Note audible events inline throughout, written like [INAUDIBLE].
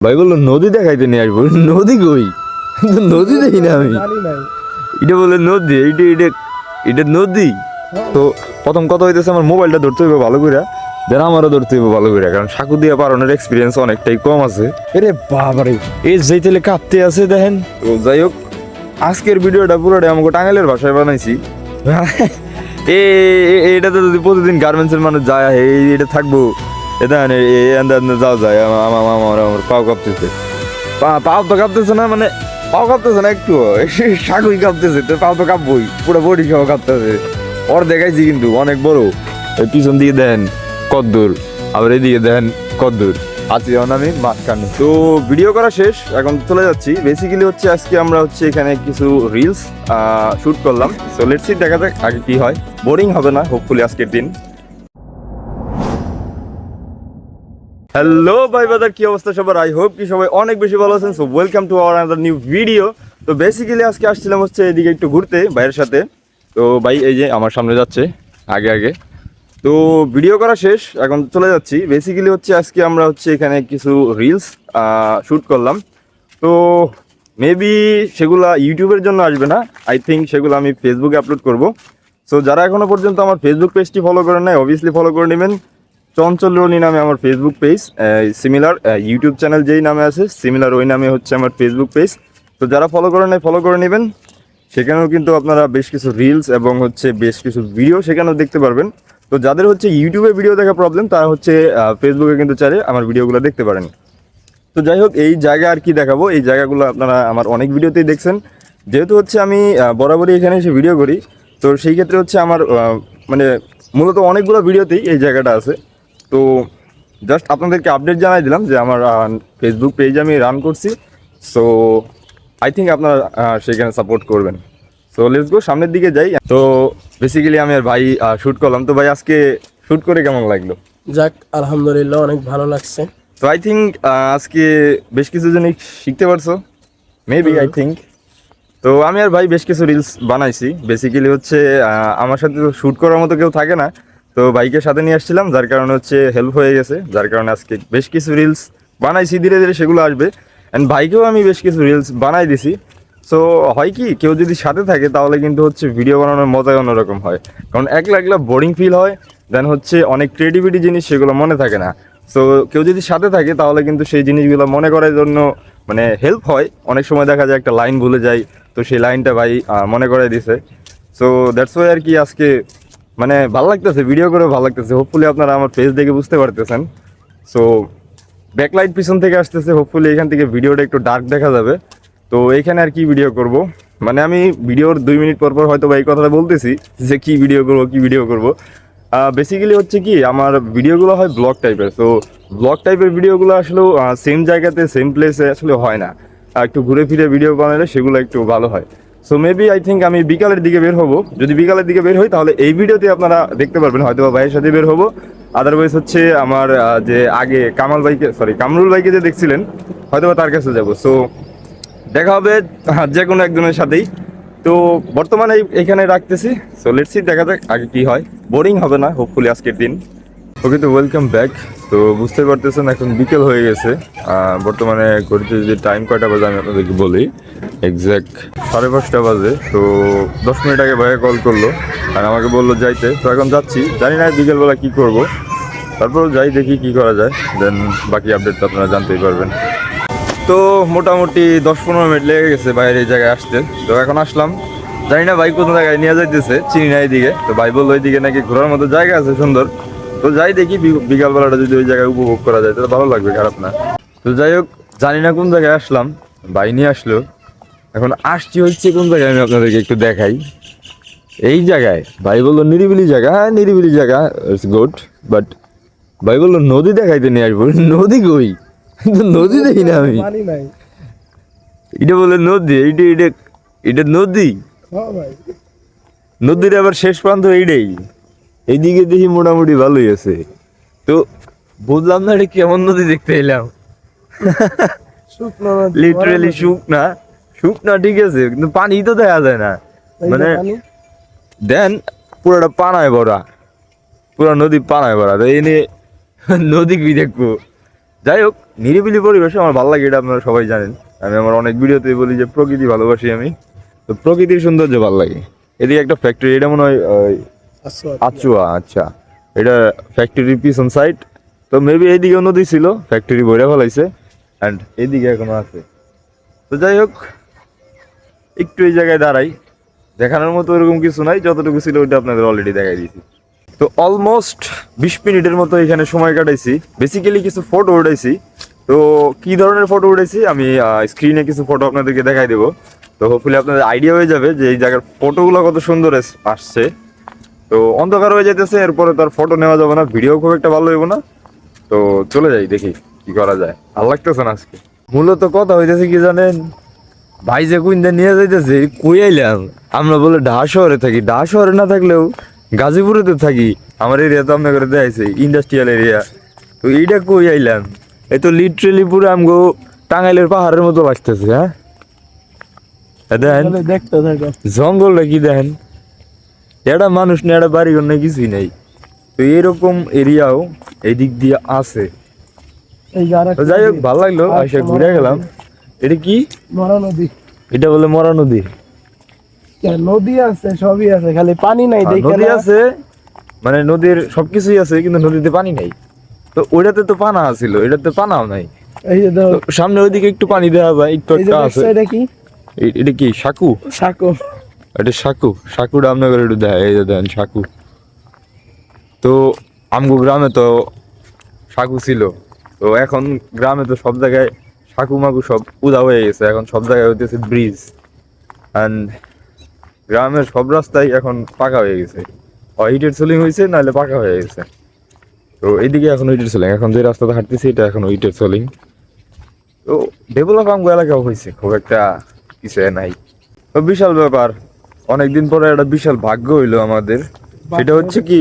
ভাই বলল নদী দেখাইতে নিয়ে আসব নদী কই? নদী দেখি না আমি। এটা বলে নদী এইটা এটা এটা নদী? তো প্রথম কথা হইতেছে আমার মোবাইলটা ধরতে হইবে ভালো করে দেন আমারও ধরতে হইবে ভালো করে কারণ সাঁকু দিয়ে পারনের এক্সপিরিয়েন্স অনেকটাই কম আছে। এরে বাবারে এই যেই তেলে কাঁপতে আছে দেখেন। তো যাই হোক আজকের ভিডিওটা পুরোটা আমাকে টাঙ্গাইলের ভাষায় বানাইছি। এ এ- এটা যদি প্রতিদিন গার্মেন্টসের মানুষ যায় এটা থাকব। এটা যাও যায় আমার আমার আমার পাও কাঁপতেছে। পাও তো কাঁপতেছে না মানে পাও কাঁপতেছে না একটু। সাগুই কাঁপতেছে, তো পাও তো কাঁপবই, পুরো বডি সহ কাঁপতেছে। ওর দেখাইছি কিন্তু, অনেক বড়। পিছন দিকে দেন কদ্দূর। আবার এদিকে দেন কদ্দূর। আছি এখন আমি মাঝখানে। তো ভিডিও করা শেষ, এখন চলে যাচ্ছি। বেসিক্যালি হচ্ছে আজকে আমরা হচ্ছে এখানে কিছু রিলস শুট করলাম। সো লেটস দেখা যাক আগে কি হয়। বোরিং হবে না হোপফুলি আজকের দিন। হ্যালো ভাই বাদার কি অবস্থা সবার? আই হোপ কি সবাই অনেক বেশি ভালো আছেন। So welcome to our another new video তো বেসিক্যালি আজকে আসছিলাম হচ্ছে এদিকে একটু ঘুরতে, ভাইয়ের সাথে। তো ভাই, এই যে আমার সামনে যাচ্ছে, আগে আগে। তো ভিডিও করা শেষ, এখন চলে যাচ্ছি। বেসিক্যালি হচ্ছে আজকে আমরা হচ্ছে এখানে কিছু রিলস শ্যুট করলাম। তো মেবি সেগুলা ইউটিউবের জন্য আসবে না। আই থিঙ্ক সেগুলো আমি ফেসবুকে আপলোড করব। সো যারা এখনও পর্যন্ত আমার ফেসবুক পেজটি ফলো করেন নাই অবভিয়াসলি ফলো করে নেবেন। চঞ্চল রনি নামে আমার Facebook page similar YouTube channel যেই নামে আছে সিমিলার ওই নামে হচ্ছে আমার ফেসবুক পেজ তো যারা ফলো করেন ফলো করে নেবেন। সেখানেও কিন্তু আপনারা বেশ কিছু রিলস এবং হচ্ছে বেশ কিছু ভিডিও সেখানেও দেখতে পারবেন। তো যাদের হচ্ছে ইউটিউবে ভিডিও দেখা প্রবলেম তারা হচ্ছে ফেসবুকে কিন্তু চাইলে আমার ভিডিওগুলো দেখতে পারেন। তো যাই হোক, এই জায়গা আর কি দেখাবো? এই জায়গাগুলো আপনারা আমার অনেক ভিডিওতেই দেখছেন। যেহেতু হচ্ছে আমি বরাবরই এখানে এসে ভিডিও করি, তো সেই ক্ষেত্রে হচ্ছে আমার মানে মূলত অনেকগুলো ভিডিওতেই এই জায়গাটা আছে। তো জাস্ট আপনাদেরকে আপডেট জানাই দিলাম যে আমার ফেসবুক পেজ আমি রান করছি। সো আই থিঙ্ক আপনারা সেখানে সাপোর্ট করবেন। সো লেটস গো সামনের দিকে যাই। তো বেসিক্যালি আমি আর ভাই শ্যুট করলাম। তো ভাই আজকে শ্যুট করে কেমন লাগল? যাক আলহামদুলিল্লাহ অনেক ভালো লাগছে। তো আই থিঙ্ক আজকে বেশ কিছু জিনিস শিখতে পারছ। মেবি আই থিঙ্ক তো আমি আর ভাই বেশ কিছু রিলস বানাইছি। বেসিক্যালি হচ্ছে আমার সাথে তো শ্যুট করার মতো কেউ থাকে না। তো বাইকে সাথে নিয়ে আসছিলাম, যার কারণে হচ্ছে হেল্প হয়ে গেছে। যার কারণে আজকে বেশ কিছু রিলস বানাইছি, ধীরে ধীরে সেগুলো আসবে। অ্যান্ড ভাইকেও আমি বেশ কিছু রিলস বানাই দিছি। সো হয় কি, কেউ যদি সাথে থাকে, তাহলে কিন্তু হচ্ছে ভিডিও বানানোর মজাই অন্যরকম হয়। কারণ একলা একলা বোরিং ফিল হয় দেন হচ্ছে অনেক ক্রিয়েটিভিটি জিনিস সেগুলো মনে থাকে না। সো কেউ যদি সাথে থাকে, তাহলে কিন্তু সেই জিনিসগুলো মনে করার জন্য মানে হেল্প হয়। অনেক সময় দেখা যায় একটা লাইন ভুলে যাই, তো সেই লাইনটা ভাই মনে করাই দিছে। সো দ্যাটস ওয়াই আর কি আজকে মানে ভালো লাগতেছে ভিডিও করে ভালো লাগতেছে। হোপফুলি আপনারা আমার ফেস দেখে বুঝতে পারতেছেন। সো ব্যাকলাইট পিছন থেকে আসতেছে হোপফুলি এখান থেকে ভিডিওটা একটু ডার্ক দেখা যাবে। তো এইখানে আর কি ভিডিও করব? মানে আমি ভিডিওর দুই মিনিট পর পর হয়তো বা এই কথাটা বলতেছি, যে কি ভিডিও করব, কি ভিডিও করব। বেসিক্যালি হচ্ছে কি, আমার ভিডিওগুলো হয় ব্লগ টাইপের তো ব্লগ টাইপের ভিডিওগুলো আসলেও সেম জায়গাতে সেম প্লেসে আসলে হয় না। একটু ঘুরে ফিরে ভিডিও বানালে সেগুলো একটু ভালো হয়। সো মেবি আই থিঙ্ক আমি বিকালের দিকে বের হব। যদি বিকালের দিকে বের হই, তাহলে এই ভিডিওতে আপনারা দেখতে পারবেন হয়তো ভাইয়ের সাথে বের হব। আদারওয়াইজ হচ্ছে আমার যে আগে কামাল ভাইকে সরি কামরুল ভাইকে যে দেখছিলেন হয়তো বা তার কাছে যাব। সো দেখা হবে যে কোনো একজনের সাথেই। তো, বর্তমানে এই- এখানে রাখতেছি। সো লেটসি দেখা যাক আগে কি হয়। বোরিং হবে না হোপফুলি আজকের দিন। ওকে তো ওয়েলকাম ব্যাক তো বুঝতে পারতেছেন, এখন বিকেল হয়ে গেছে। বর্তমানে ঘড়িতে যে টাইম কয়টা বাজে আমি আপনাদেরকে বলি। এক্স্যাক্ট সাড়ে পাঁচটা বাজে, তো দশ মিনিট আগে ভাইয়া কল করল আর আমাকে বলল যাইতে। তো এখন যাচ্ছি। জানি না বিকেলবেলা কি করব। তারপর যাই দেখি কি করা যায়। দেন বাকি আপডেট তো আপনারা জানতেই পারবেন। তো মোটামুটি দশ পনেরো মিনিট লেগে গেছে বাইরে এই জায়গায় আসতে। তো এখন আসলাম। জানি না ভাই কোন জায়গায় নিয়ে যাইতেছে, চিনি না এইদিকে। তো ভাই বলল ওইদিকে নাকি ঘোরার মতো জায়গা আছে, সুন্দর। তো যাই দেখি বিকালবেলাটা যদি ওই জায়গায় উপভোগ করা যায় তাহলে ভালো লাগবে খারাপ না। তো যাই হোক জানি না কোন জায়গায় আসলাম ভাই নিয়ে আসলো। এখন আসছি হচ্ছে কোন জায়গায় আমি আপনাদেরকে একটু দেখাই। এই জায়গায় ভাই বলল নিরিবিলি জায়গা হ্যাঁ নিরিবিলি জায়গা ইটস গুড বাট ভাই বলল নদী দেখাইতে নিয়ে আসব। [LAUGHS] নদী কই? কিন্তু নদী দেখি না আমি। এটা বলে নদী এইটা এটা এটা নদী? হ্যাঁ নদীর আবার শেষ প্রান্ত এইটাই। এইদিকে দেখি মোটামুটি ভালোই আছে। তো বুঝলাম না এটা কেমন নদী দেখতে এলাম। শুকনো লিটারেলি শুকনা শুকনা ঠিক আছে কিন্তু পানি তো দেখা যায় না। মানে দেন পুরোটা পানায় ভরা পুরো নদী পানায় ভরা। তো এই নিয়ে নদী কি দেখব? যাই হোক নিরিবিলি পরিবেশে আমার ভালো লাগে এটা আপনারা সবাই জানেন। আমি আমার অনেক ভিডিওতেই বলি যে প্রকৃতি ভালোবাসি আমি। তো প্রকৃতির সৌন্দর্য ভালো লাগে। এদিকে একটা ফ্যাক্টরি এটা মনে হয় আচুয়া আচ্ছা। এটা ফ্যাক্টরির পিছন সাইড তো মেবি এইদিকে নদী ছিল ফ্যাক্টরি বইরা ফেলাইছে। অ্যান্ড এইদিকে এখনও আছে। তো যাই হোক, একটু এই জায়গায় দাঁড়াই। দেখানোর মতো এরকম কিছু নাই, যতটুকু ছিল ওইটা আপনাদের অলরেডি দেখাই দিয়েছি তো অলমোস্ট বিশ মিনিটের মতো এখানে সময় কাটাইছি। বেসিক্যালি কিছু ফটো উঠাইছি। তো কি ধরনের ফটো উঠাইছি, আমি স্ক্রিনে কিছু ফটো আপনাদেরকে দেখাই দেবো। তো হোপফুলি আপনাদের আইডিয়া হয়ে যাবে যে এই জায়গার ফটোগুলো কত সুন্দর আসছে। তো অন্ধকার হয়ে যেতেছে এরপরে তার ফটো নেওয়া যাবে না ভিডিও খুব একটা ভালো হইব না। তো চলে যাই দেখি কি করা যায়। ভালো লাগতেছে না আজকে। মূলত কথা হইতেছে কি জানেন ভাই যে কুইন্দা নিয়ে যাইতেছে কই আইলাম? আমরা বলে ঢাকা শহরে থাকি। ঢাকা শহরে না থাকলেও গাজীপুরে তো থাকি। আমার এরিয়া তো আপনার করে দেখাইছে ইন্ডাস্ট্রিয়াল এরিয়া তো এইটা কই আইলাম? এই তো লিটারেলি পুরো আমগো টাঙ্গাইলের পাহাড়ের মতো লাগতেছে হ্যাঁ? এ দেখেন জঙ্গলটা কি দেখেন এটা মানুষ নেই এটা বাড়ি নেই কিছুই নেই। তো এরকম এরিয়াও এই দিক দিয়ে আছে যাই হোক ভালো লাগল একটা ঘুরে গেলাম। এটা কি? মরা নদী। এটা বলে মরা নদী। নদী আছে সবই আছে খালি পানি নাই নদী আছে মানে নদীর সবকিছুই আছে কিন্তু নদীতে পানি নাই। তো ওইটাতে তো পানা আছিল এটাতে পানাও নাই। সামনে ওইদিকে একটু পানি দেওয়া যায় একটু একটা আছে। এটা কি? এটা কি সাকু? সাঁকো। এটা সাকু সাকুটা আপনার করে একটু দেয়, এই দেন সাকু। তো আমগো গ্রামে তো সাকু ছিল। তো এখন গ্রামে তো সব জায়গায় সাকু মাকু সব উদা হয়ে গেছে, এখন সব জায়গায় হইতেছে ব্রিজ। অ্যান্ড গ্রামের সব রাস্তাই এখন পাকা হয়ে গেছে। হিটের সোলিং হয়েছে নাহলে পাকা হয়ে গেছে। তো এইদিকে এখন ইটের সোলিং এখন যে রাস্তাটা হাঁটতেছি, এটা এখন ইটের সোলিং তো ডেভেলপ আমগো এলাকাও হয়েছে খুব একটা কিছু নাই। তো বিশাল ব্যাপার। অনেকদিন পরে একটা বিশাল ভাগ্য হইল আমাদের। সেটা হচ্ছে কি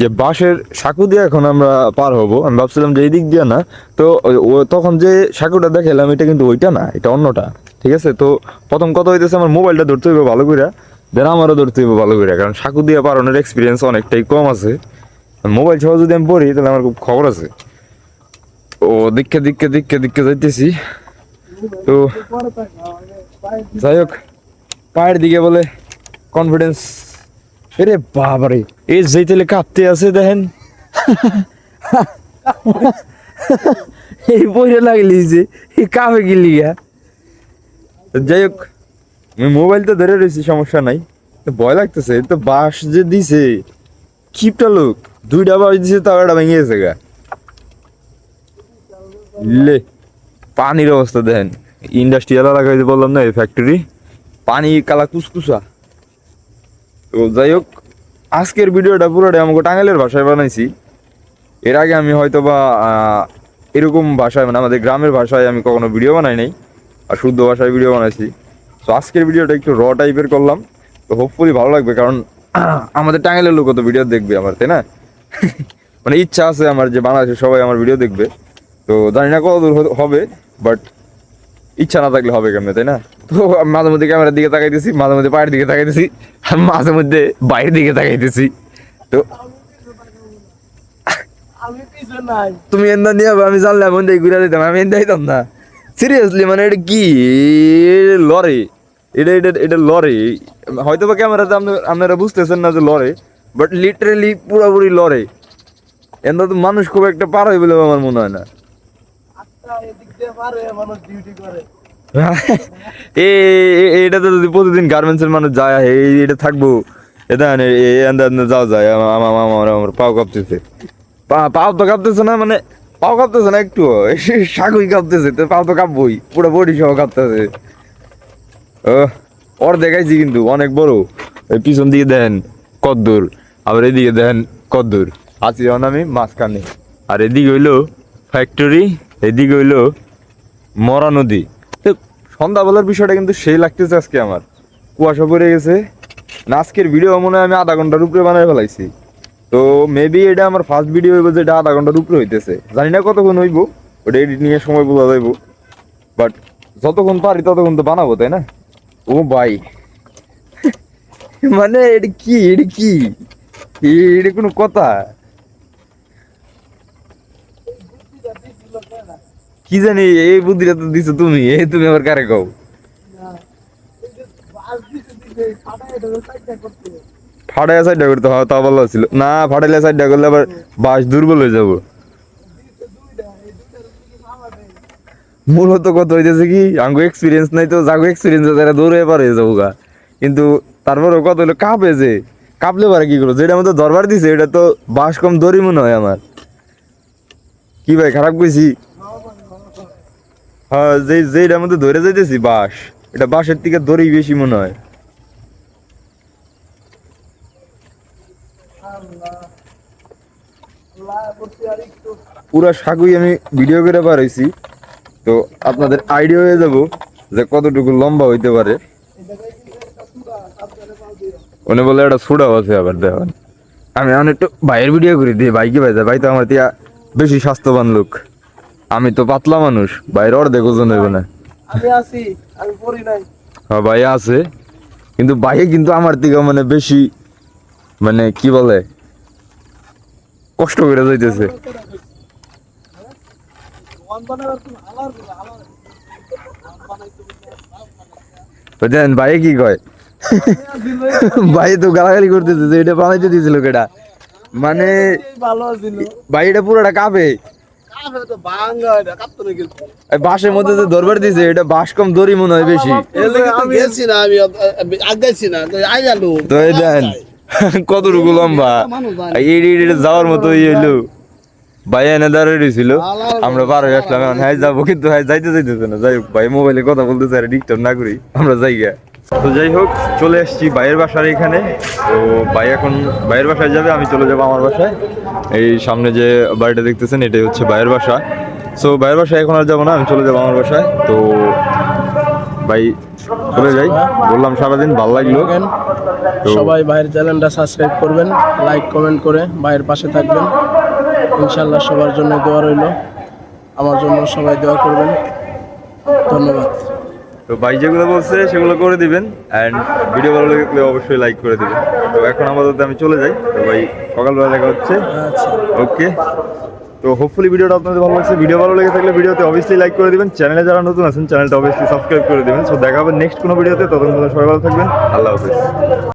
যে বাঁশের সাঁকু দিয়ে এখন আমরা পার হব। আমি ভাবছিলাম যে এই দিক দিয়ে না তো ও তখন যে সাঁকুটা দেখালাম এটা কিন্তু ওইটা না এটা অন্যটা ঠিক আছে? তো প্রথম কথা হইতেছে আমার মোবাইলটা ধরতে হইবে ভালো করে দেন আমারও ধরতে হইবে ভালো করে কারণ সাঁকু দিয়ে পারনের এক্সপিরিয়েন্স অনেকটাই কম আছে। মোবাইল সহ যদি আমি পড়ি তাহলে আমার খুব খবর আছে। ও দিককে দিককে দিককে দিককে যাইতেছি। তো যাই হোক পায়ের দিকে বলে কনফিডেন্স এরে বাবারে এই যেই তেলে কাঁপতে আছে দেখেন। এই বইরে লাগলি যে, এই কাপে গেলি গা যাই হোক, আমি মোবাইল তো ধরে রয়েছি, সমস্যা নাই। ভয় লাগতেছে তো বাস যে দিছে কিপটা লোক, দুইটা বাস দিছে, তাও একটা ভেঙে গেছে গা। লে, পানির অবস্থা দেখেন। ইন্ডাস্ট্রিয়াল এলাকায় বললাম না, এই ফ্যাক্টরি পানি কালা কুসকুসা। তো যাই হোক, আজকের ভিডিওটা পুরোটাই আমাকে টাঙ্গাইলের ভাষায় বানাইছি। এর আগে আমি হয়তো বা এরকম ভাষায় মানে আমাদের গ্রামের ভাষায় আমি কখনো ভিডিও বানাই নাই, আর শুদ্ধ ভাষায় ভিডিও বানাইছি। তো আজকের ভিডিওটা একটু র টাইপের করলাম। তো হোপফুলি ভালো লাগবে, কারণ [CLEARS THROAT] আমাদের টাঙ্গাইলের লোক তো ভিডিও দেখবে আমার, তাই না? [LAUGHS] মানে ইচ্ছা আছে আমার যে বাংলাদেশের সবাই আমার ভিডিও দেখবে। তো জানি না কত দূর হবে বাট ইচ্ছা না থাকলে হবে কেমনে, তাই না? তো মাঝে মধ্যে ক্যামেরার দিকে তাকাইতেছি, মাঝে মধ্যে পায়ের দিকে তাকাইতেছি, আর মাঝে মধ্যে বাইরের দিকে তাকাইতেছি। তো আমি তুমি এন্দা নিয়ে আমি জানলাম, এন্দা ঘুরে দিতাম, আমি এন্দা দিতাম না। সিরিয়াসলি মানে এটা কি? লরে। এটা এটা এটা লরে। হয়তো বা ক্যামেরাতে আপনি- আপনারা বুঝতেছেন না যে লরে বাট লিটারেলি পুরোপুরি লরে। এন্দা তো মানুষ খুব একটা পার হয় বলে আমার মনে হয় না। এদিক দিয়ে পারে মানুষ ডিউটি করে এ, এ- এটাতে যদি প্রতিদিন গার্মেন্টস মানুষ যায় এটা থাকব। এটা যায় পাও কাঁপতেছে। পাও তো কাঁপতেছে না মানে পাও কাঁপতেছে না একটু। সাগুই কাঁপতেছে, তো পাও তো কাঁপবই, পুরো বডি সহ কাঁপতেছে। ওর দেখাইছি কিন্তু, অনেক বড়। পিছন দিকে দেন, কদ্দূর। আবার এদিকে দেন, কদ্দূর। আছি যখন আমি মাঝখানে। আর এদিকে হইল ফ্যাক্টরি এদিকে হইল মরা নদী। তো সন্ধ্যাবেলার বিষয়টা কিন্তু সেই লাগতেছে আজকে আমার। কুয়াশা পড়ে গেছে। না, আজকের ভিডিও মনে হয় আমি আধা ঘণ্টার উপরে বানাই ফেলাইছি। তো মেবি এটা আমার ফার্স্ট ভিডিও হইব যেটা আধা ঘণ্টার উপরে হইতেছে। জানি না কতক্ষণ হইব, ওটা এডিট নিয়ে সময় বোঝা যাইব। বাট যতক্ষণ পারি ততক্ষণ তো বানাবো, তাই না? ও ভাই। [LAUGHS] মানে এটা কি? এটা কি? এটা কোনো কথা। কি জানি, এই বুদ্ধিটা তো দিছো তুমি এই তুমি আবার কারে কও? ফাটাইয়া সাইডটা করতে হয়, তা ভালো ছিল। না, ফাটাইলে সাইডটা করলে আবার বাস দুর্বল হয়ে যাব। মূলত কত হইতেছে কি, আঙ্গো এক্সপিরিয়েন্স নাই তো যাগো এক্সপিরিয়েন্স তারা দৌড়ে পারে যাব গা। কিন্তু তারপরেও কত হলো কাঁপে যে, কাঁপলে পারে কি করব? যেটা মতো দরবার দিছে, এটা তো বাস কম দড়ি মনে হয় আমার। কি ভাই, খারাপ কইছি? হ্যাঁ যে যেটার মধ্যে ধরে যাইতেছি বাস এটা বাসের থেকে দড়ি বেশি মনে হয়। পুরা সাগুই আমি ভিডিও করে পারাইছি তো আপনাদের আইডিয়া হয়ে যাব যে কতটুকু লম্বা হইতে পারে। উনি বলে একটা সুডাও আছে আবার দেওয়ান আমি এখন একটু ভাইয়ের ভিডিও করি দিই ভাই কি ভাই? ভাই তো আমার তিয়া বেশি স্বাস্থ্যবান লোক। আমি তো পাতলা মানুষ। ভাইয়ের অর্ধেক ওজন হইব না। আমি আছি আমি পড়ি নাই। হ্যাঁ ভাই আছে। কিন্তু ভাইয়ে কিন্তু আমার থেকে মানে বেশি মানে কি বলে কষ্ট করে যাইতেছে। ভাই কি কয়? ভাই তো গালাগালি করতেছে যে এটা বানাইতে দিয়েছিল কেটা মানে ভাই এটা পুরোটা কাঁপে। বাঁশের মধ্যে যে দরবার দিছে এটা বাঁশ কম দড়ি মনে হয় বেশি। আমি গেছি না আমি আগাইছি না তো আই গেল তো এই দেন কতটুকু লম্বা? যাওয়ার মতো ইয়ে হইল। ভাই এনে দাঁড়িয়ে রয়েছিল আমরা পার হয়ে আসলাম হ্যাঁ যাব কিন্তু হ্যাঁ যাইতে যাইতেছে না। যাই হোক ভাই মোবাইলে কথা বলতেছে আর ডিস্টার্ব না করি আমরা যাই গা তো যাই হোক চলে এসেছি ভাইয়ের বাসার এখানে। তো ভাই এখন ভাইয়ের বাসায় যাবে আমি চলে যাব আমার বাসায়। এই সামনে যে বাড়িটা দেখতেছেন এটাই হচ্ছে ভাইয়ের বাসা। সো ভাইয়ের বাসায় এখন আর যাব না আমি চলে যাব আমার বাসায়। তো ভাই চলে যাই। বললাম সারাদিন ভালো লাগল। তো- সবাই ভাইয়ের চ্যানেলটা সাবস্ক্রাইব করবেন লাইক কমেন্ট করে ভাইয়ের পাশে থাকবেন। ইনশাল্লাহ সবার জন্য দোয়া রইল। আমার জন্য সবাই দোয়া করবেন। ধন্যবাদ। তো ভাই যেগুলো বলছে সেগুলো করে দিবেন অ্যান্ড ভিডিও ভালো লাগলে অবশ্যই লাইক করে দিবেন। তো এখন আমাদের আমি চলে যাই। তো ভাই সকালবেলা দেখা হচ্ছে। আচ্ছা। ওকে তো হোপফুলি ভিডিওটা আপনাদের ভালো লাগছে। ভিডিও ভালো লেগে থাকলে ভিডিওতে অবশ্যই লাইক করে দিবেন। চ্যানেলে যারা নতুন আছেন চ্যানেলটা অবশ্যই সাবস্ক্রাইব করে দেবেন। সো দেখা হবে নেক্সট কোনো ভিডিওতে ততক্ষণ সবাই ভালো থাকবেন। আল্লাহ হাফিজ।